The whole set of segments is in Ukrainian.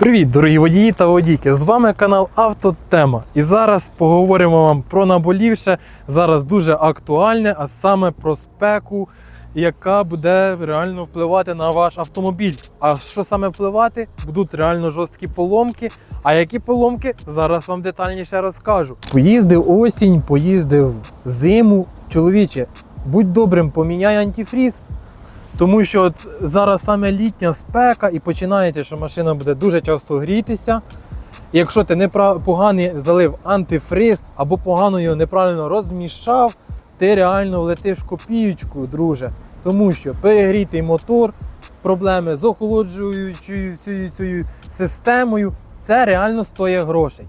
Привіт, дорогі водії та водійки! З вами канал Автотема. І зараз поговоримо вам про наболівше, зараз дуже актуальне, а саме про спеку, яка буде реально впливати на ваш автомобіль. А що саме впливати? Будуть реально жорсткі поломки. А які поломки? Зараз вам детальніше розкажу. Поїздив осінь, поїздив зиму. Чоловіче, будь добрим, поміняй антифріз. Тому що от зараз саме літня спека і починається, що машина буде дуже часто грітися. І якщо ти непра- поганий залив антифриз або погано його неправильно розмішав, ти реально влетиш в копіючку, друже. Тому що перегрітий мотор, проблеми з охолоджуючою цією системою, це реально стоїть грошей.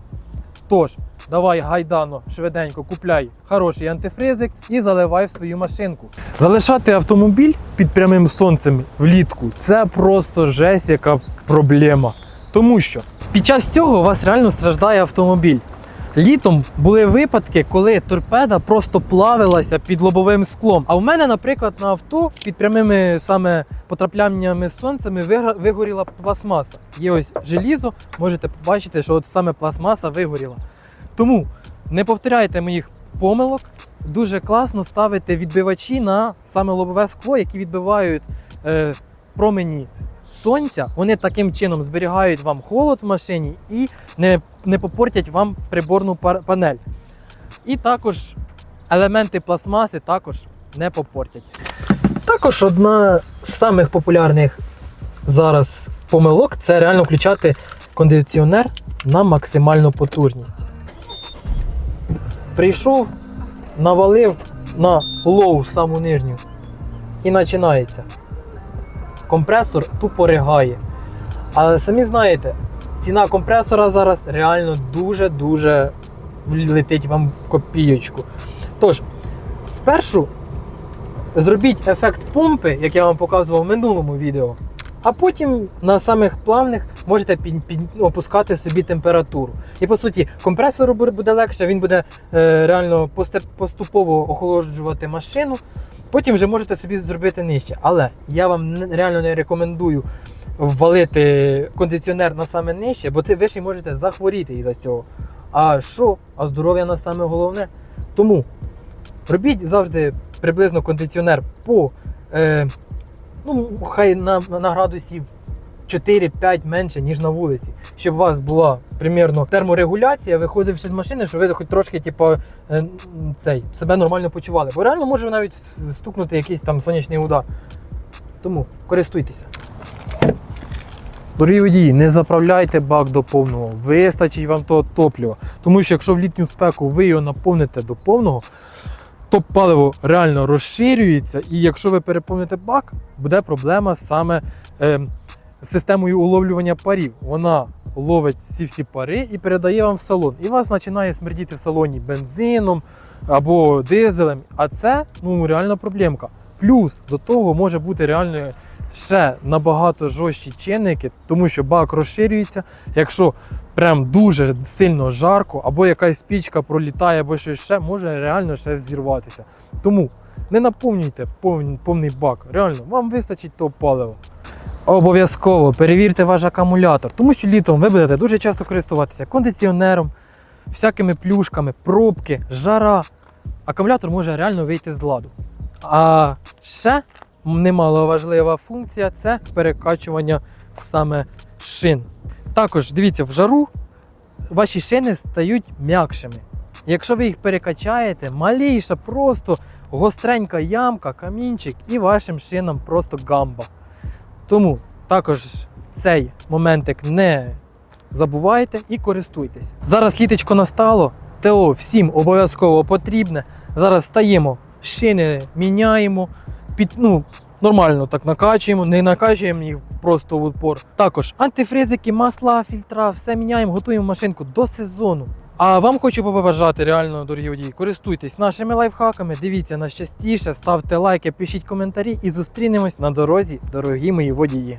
Тож, давай гайдано, швиденько купляй хороший антифризик і заливай в свою машинку. Залишати автомобіль під прямим сонцем влітку це просто жесть, яка проблема. Тому що під час цього у вас реально страждає автомобіль. Літом були випадки, коли торпеда просто плавилася під лобовим склом. А в мене, наприклад, на авто під прямими саме потрапляннями сонцями вигоріла пластмаса. Є ось желізо, можете побачити, що от саме пластмаса вигоріла. Тому не повторяйте моїх помилок. Дуже класно ставити відбивачі на саме лобове скло, які відбивають е, промені сонця. Вони таким чином зберігають вам холод в машині і не, не попортять вам приборну панель. І також елементи пластмаси також не попортять. Також одна з самих популярних зараз помилок це реально включати кондиціонер на максимальну потужність. Прийшов, навалив на лоу саму нижню і починається. Компресор тупо ригає. Але самі знаєте, ціна компресора зараз реально дуже-дуже летить вам в копійочку. Тож, спершу зробіть ефект помпи, як я вам показував в минулому відео. А потім на самих плавних можете під, під, опускати собі температуру. І по суті, компресору буде легше, він буде е, реально поступово охолоджувати машину. Потім вже можете собі зробити нижче. Але я вам реально не рекомендую ввалити кондиціонер на саме нижче, бо ви ще можете захворіти із-за цього. А що? А здоров'я на саме головне. Тому робіть завжди приблизно кондиціонер по. Е, ну, хай на, на градусів 4-5 менше, ніж на вулиці. Щоб у вас була примірно терморегуляція, виходивши з машини, щоб ви хоч трошки, типу, е, цей, себе нормально почували. Бо реально може навіть стукнути якийсь там сонячний удар. Тому користуйтеся. Дорогі водії, не заправляйте бак до повного, вистачить вам того топлива. Тому що якщо в літню спеку ви його наповните до повного, то паливо реально розширюється, і якщо ви переповните бак, буде проблема саме е, системою уловлювання парів. Вона ловить ці всі пари і передає вам в салон. І вас починає смердіти в салоні бензином або дизелем. А це ну, реальна проблемка. Плюс до того може бути реально ще набагато жорсткі чинники, тому що бак розширюється. Якщо прям дуже сильно жарко, або якась спічка пролітає, або щось ще, може реально ще зірватися. Тому не наповнюйте повний бак. Реально, вам вистачить того палива. Обов'язково перевірте ваш акумулятор, тому що літом ви будете дуже часто користуватися кондиціонером, всякими плюшками, пробки, жара. Акумулятор може реально вийти з ладу. А ще немало важлива функція це перекачування саме шин. Також дивіться, в жару ваші шини стають м'якшими. Якщо ви їх перекачаєте, маліша, просто гостренька ямка, камінчик і вашим шинам просто гамба. Тому також цей моментик не забувайте і користуйтесь. Зараз літочко настало, ТО всім обов'язково потрібне. Зараз стаємо, шини міняємо, під, ну, нормально так накачуємо, не накачуємо їх просто в упор. Також антифризики, масла, фільтра, все міняємо, готуємо машинку до сезону. А вам хочу побажати реально, дорогі водії, користуйтесь нашими лайфхаками, дивіться нас частіше, ставте лайки, пишіть коментарі і зустрінемось на дорозі, дорогі мої водії.